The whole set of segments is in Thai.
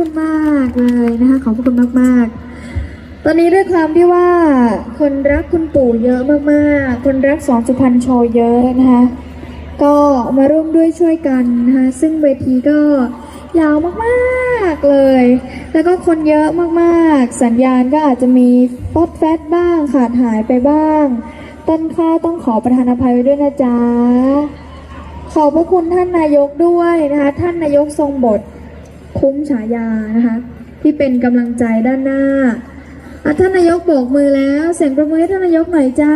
คุณมากเลยนะคะขอบคุณมากๆ ตอนนี้ด้วยความที่ว่าคนรักคุณปู่เยอะมากๆ คนรักสองสุพรรณโชว์เยอะนะคะก็มาร่วมด้วยช่วยกันนะคะซึ่งเวทีก็ยาวมากๆเลย แล้วก็คนเยอะมากๆ สัญญาณก็อาจจะมีป๊อดแฟตบ้างขาดหายไปบ้าง ต้นข้าวต้องขอประทานอภัยไว้ด้วยนะจ๊ะขอบพระคุณท่านนายกด้วยนะคะท่านนายกทรงบท คุ้มฉายานะคะ ที่เป็นกำลังใจด้านหน้าท่านนายกโบกมือแล้ว เสียงประมือให้ท่านนายกหน่อยจ้า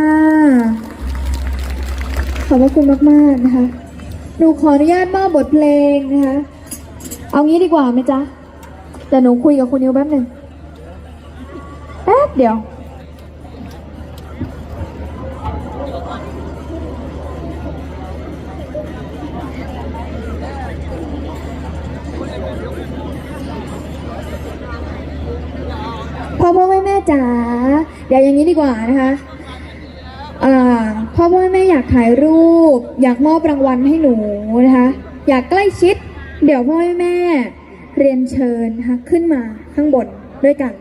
ขอบพระคุณมากๆนะคะหนูขออนุญาตมอบบทเพลงนะคะ เอางี้ดีกว่าไหมจ๊ะแต่หนูคุยกับคุณนิวแป๊บหนึ่งแป๊บเดียว จ๋าเดี๋ยวอย่างนี้ดีกว่านะคะอ่าพ่อพ่อแม่อยากถ่ายรูป อยากมอบรางวัลให้หนูนะคะ อยากใกล้ชิด เดี๋ยวพ่อแม่แม่เรียนเชิญนะคะขึ้นมาข้างบนด้วยกัน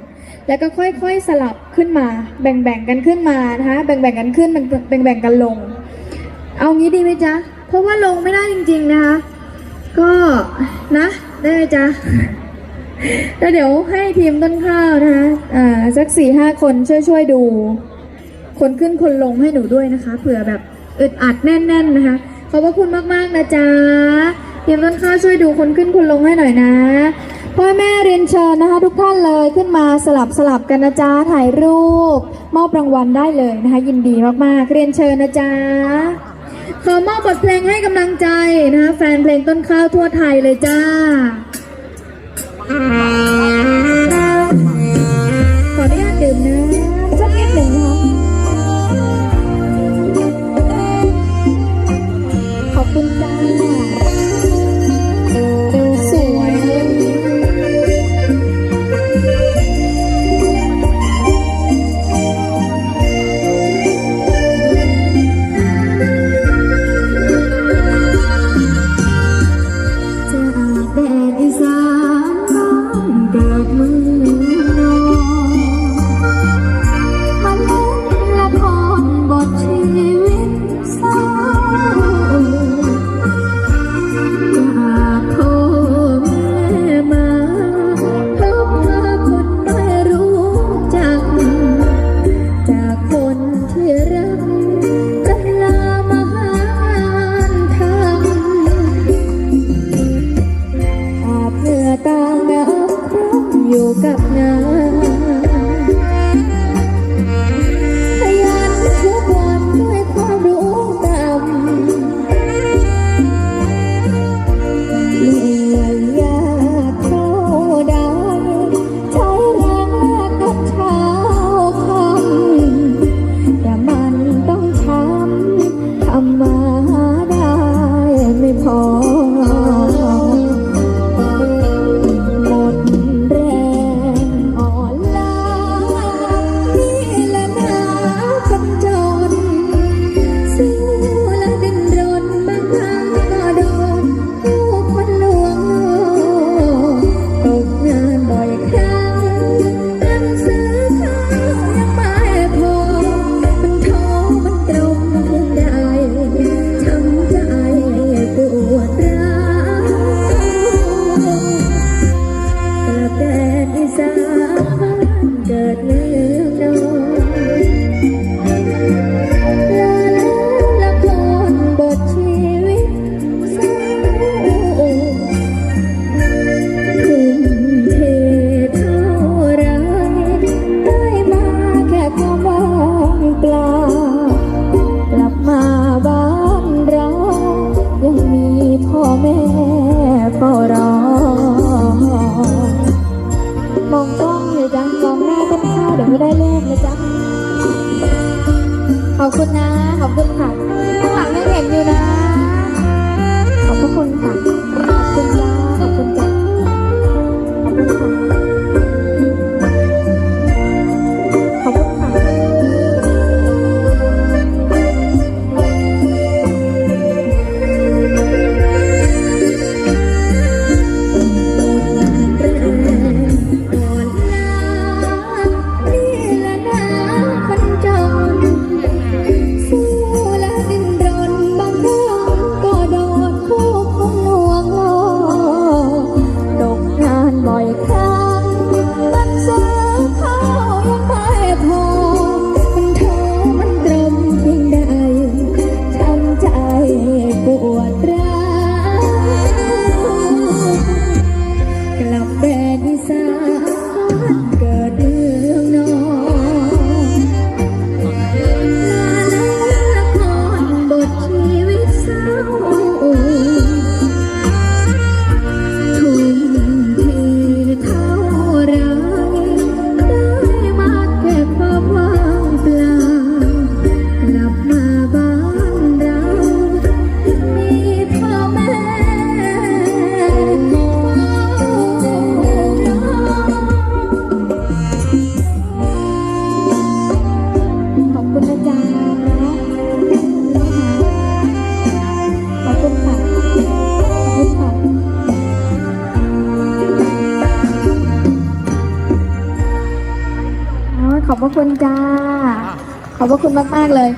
แล้วก็ค่อยๆสลับขึ้นมา แบ่งๆกันขึ้นมานะคะแบ่งๆกันขึ้นแบ่งๆกันลง เอางี้ดีไหมจ๊ะเพราะว่าลงไม่ได้จริง ๆนะคะ ก็นะได้ไหมจ๊ะ แล้วเดี๋ยวให้ทีมต้นข้าวนะคะอ่าสักสี่ห้าคนช่วยช่วยดู คนขึ้นคนลงให้หนูด้วยนะคะ เผื่อแบบอึดอัดแน่น ๆ นะคะ ขอบพระคุณมาก ๆ นะจ๊ะทีมต้นข้าวช่วยดูคนขึ้นคนลงให้หน่อยนะ พ่อแม่เรียนเชิญนะคะ ทุกท่านเลยขึ้นมาสลับสลับกันนะจ๊ะถ่ายรูป มอบรางวัลได้เลยนะคะ ยินดีมากๆ เรียนเชิญนะจ๊ะขอมอบบทเพลงให้กำลังใจนะคะแฟนเพลงต้นข้าวทั่วไทยเลยจ้า mm-hmm. กับงานขยันทุกวันด้วยความรู้ต่ำเหนื่อยยากเท่าใดใช้แรงแลกกับเช้าคำแต่มันต้องช้ำทำมาได้ อบคุณนะ ขอบคุณค่ะ ระคุณจ้า ขอบพระคุณมาก ๆ เลย